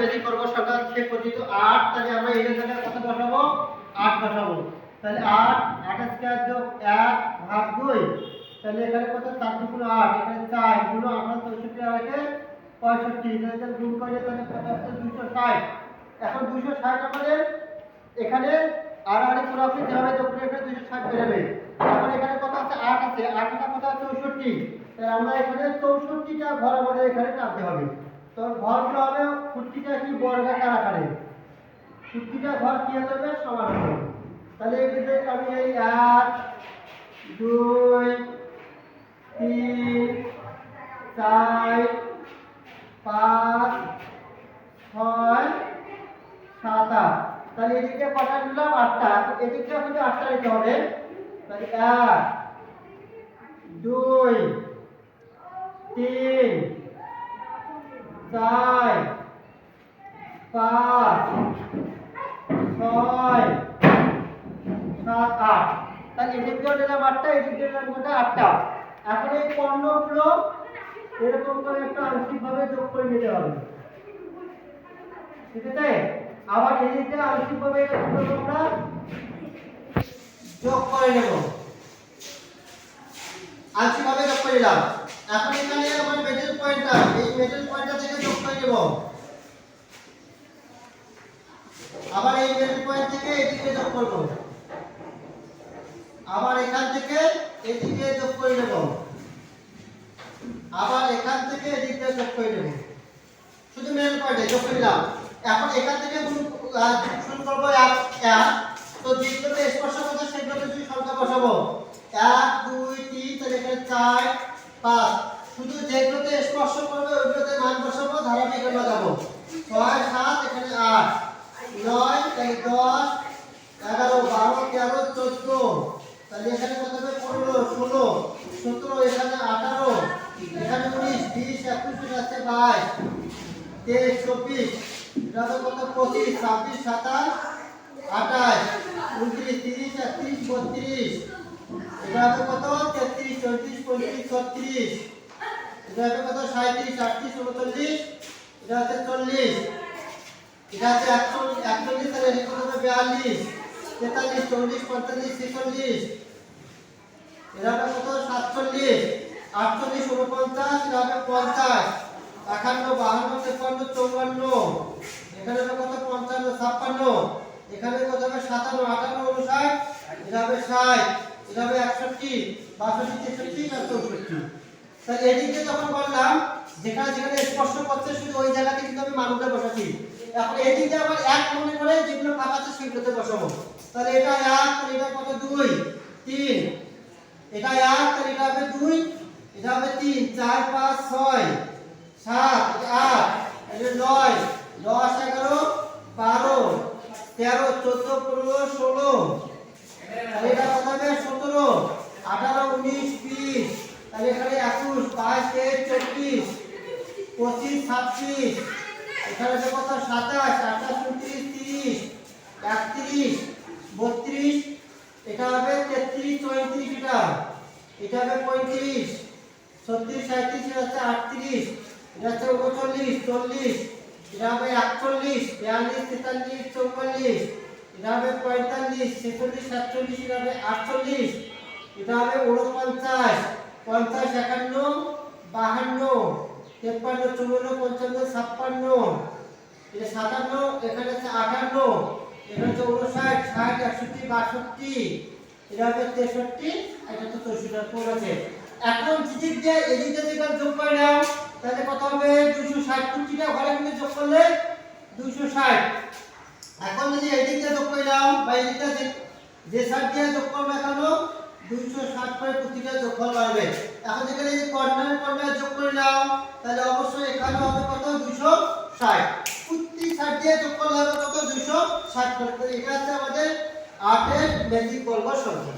বেশি করব সংখ্যা চেক করছি তো আট, তাহলে আমরা এর জায়গায় কত বসাবো? আট বসাবো। তাহলে আট আট স্কোয়ার যোগ এক ভাগ দুই। তাহলে এখানে কত? চার দুগুলো আট। এখানে চারগুলো আমরা চৌষট্টি আর একে পঁয়ষট্টি। তাহলে গুণ করে তাহলে হচ্ছে? দুশো ষাট। এখন দুশো ষাট আমাদের এখানে আর আর পুরোপুরি যেভাবে করে এখানে দুশো ষাট বেরোবে। এখন এখানে কত আছে? আট আছে। আটটা কত? চৌষট্টি। তাহলে আমরা এখানে চৌষট্টিটা ঘর আমাদের এখানে টানতে হবে। তো ঘরগুলো হবে ফুটকিটা কি বর্গাকার আকারে ফুটকিটা ঘর কি হতে হবে? সমান হবে। তাহলে এক্ষেত্রে আমি এই এক, দুই, তিন, চার, পাঁচ, ছয়, সাত, আট। তাহলে এদিকে কটা নিলাম? আটটা। তো এদিকে কিন্তু আটটা নিতে হবে। তাহলে এক, দুই, তিন চার, পাঁচ, ছয়, সাত, আট। তাহলে এদিক দিয়ে নিলাম আটটা, এদিক দিয়ে নিলাম কটা আটটা। এখন এই পণ্যগুলো এরকম করে একটা আংশিকভাবে যোগ করে নিতে হবে। ঠিক আছে? আবার এদিকে আংশিকভাবে এটা কি করব আমরা যোগ করে নেব। আংশিকভাবে যোগ করে নিলাম। এখন এখানে আমার মিডল পয়েন্টটা এই মিডল পয়েন্টটা নেব আবার এই মিডল পয়েন্ট থেকে এদিকে যোগ করব। আবার এখান থেকে এদিকে যোগ করে নেব। আবার এখান থেকে এদিকে যোগ করে নেব। শুধু মিডল পয়েন্টে যোগ করে নিলাম। এখন এখান থেকে শুরু করব এক তো যেগুলোতে স্পর্শ করছে সেগুলোতে দুই সংখ্যা বসাবো, এক, দুই, তিন, তাহলে এখানে চার, পাঁচ। শুধু যেগুলোতে স্পর্শ করবে ওইগুলোতে মান বসাবো ধারাবাহিক আমরা যাব ছয়, সাত, এখানে আট। নয় তাহলে দশ, এগারো, বারো, তেরো, চোদ্দ। তাহলে এখানে কত হবে? পনেরো, ষোলো। সতেরো, এখানে আঠারো। এখানে উনিশ, বিশ, একুশ আছে বাইশ। তেইশ, চব্বিশ। এটা কত? পঁচিশ, ছাব্বিশ, সাতাশ, আঠাশ। উনত্রিশ, তিরিশ, একত্রিশ, বত্রিশ। এটা হবে কত? তেত্রিশ, চৌত্রিশ, পঁয়ত্রিশ, ছত্রিশ। এটা হবে কত? সাঁত্রিশ আটত্রিশ, উনচল্লিশ। এটা হচ্ছে চল্লিশ। এটা হচ্ছে একচল্লিশ একচল্লিশ তাহলে এটা কত বিয়াল্লিশ। তেতাল্লিশ, চল্লিশ, পঁয়তাল্লিশ, ছেচল্লিশ। এটা হবে কত? সাতচল্লিশ। আটচল্লিশ উনপঞ্চাশ এটা হবে পঞ্চাশ। একান্ন, বাহান্ন তেপান্ন চৌবান্ন এখানে হবে কত? পঞ্চান্ন, ছাপ্পান্ন। এখানে কত হবে? সাতান্ন, আটান্ন উনষাট এটা হবে ষাট। এটা হবে একষট্টি, বাষট্টি, তেষট্টি আর চৌষট্টি। তাহলে এদিকে যখন বললাম, যেখানে যেখানে স্পর্শ করছে, শুধু ওই জায়গাতে কিন্তু আমি মানুষটা বসাচ্ছি এখন এদিকে আবার এক মনে করে যেগুলো ফাঁকা সেগুলোতে বসাবো। তাহলে এটা এক, তাহলে এটা কত? দুই, তিন। এটা এক, তাহলে এটা হবে দুই, এটা হবে তিন, চার, পাঁচ, ছয়, সাত, আট এটা নয়, দশ, এগারো, বারো, তেরো, চোদ্দ, পনেরো, ষোলো। এটা কত হবে? সতেরো, আঠারো, উনিশ তাহলে এখানে একুশ, বাইশ, তেইশ, চব্বিশ, পঁচিশ, ছাব্বিশ, এখানে আছে কত সাতাশ, আঠাশ, উনত্রিশ, তিরিশ, একত্রিশ, বত্রিশ, এটা হবে তেত্রিশ, চৌত্রিশ, এটা এটা হবে পঁয়ত্রিশ, ছত্রিশ সাঁত্রিশ এটা হচ্ছে আটত্রিশ, এটা হচ্ছে উনচল্লিশ, চল্লিশ, এটা হবে একচল্লিশ, বিয়াল্লিশ, তেতাল্লিশ চৌচল্লিশ এটা হবে পঁয়তাল্লিশ, ছেচল্লিশ, সাতচল্লিশ, এটা হবে আটচল্লিশ, এটা হবে উনপঞ্চাশ পঞ্চাশ একান্ন, বাহান্ন, তেপ্পান্ন, চুয়ান্ন, পঞ্চান্ন, ছাপ্পান্ন, এটা সাতান্ন, এখানে আছে আটান্ন এখানে হচ্ছে উনষাট ষাট, একষট্টি, বাষট্টি, এটা হবে তেষট্টি এটা তো চৌষট্টি ফোর আছে? এখন যেদিক দিয়ে এদিক যদি যোগ করে নাও, তাহলে কত হবে? দুশো ষাট কুটিটা ঘরে কিন্তু যোগ করলে দুশো ষাট। এখন যদি এদিক যোগ করে নাও, বা এদিক যে- যে ষাট দিয়ে যোগ করবে কেন দুইশো ষাট করে প্রতিটা এখন যোগ করে নাও, তাহলে অবশ্যই দুশো ষাট। ষাট দিয়ে কত? দুইশো ষাট করে। এটা হচ্ছে আমাদের আটের ম্যাজিক বর্গ সংখ্যা।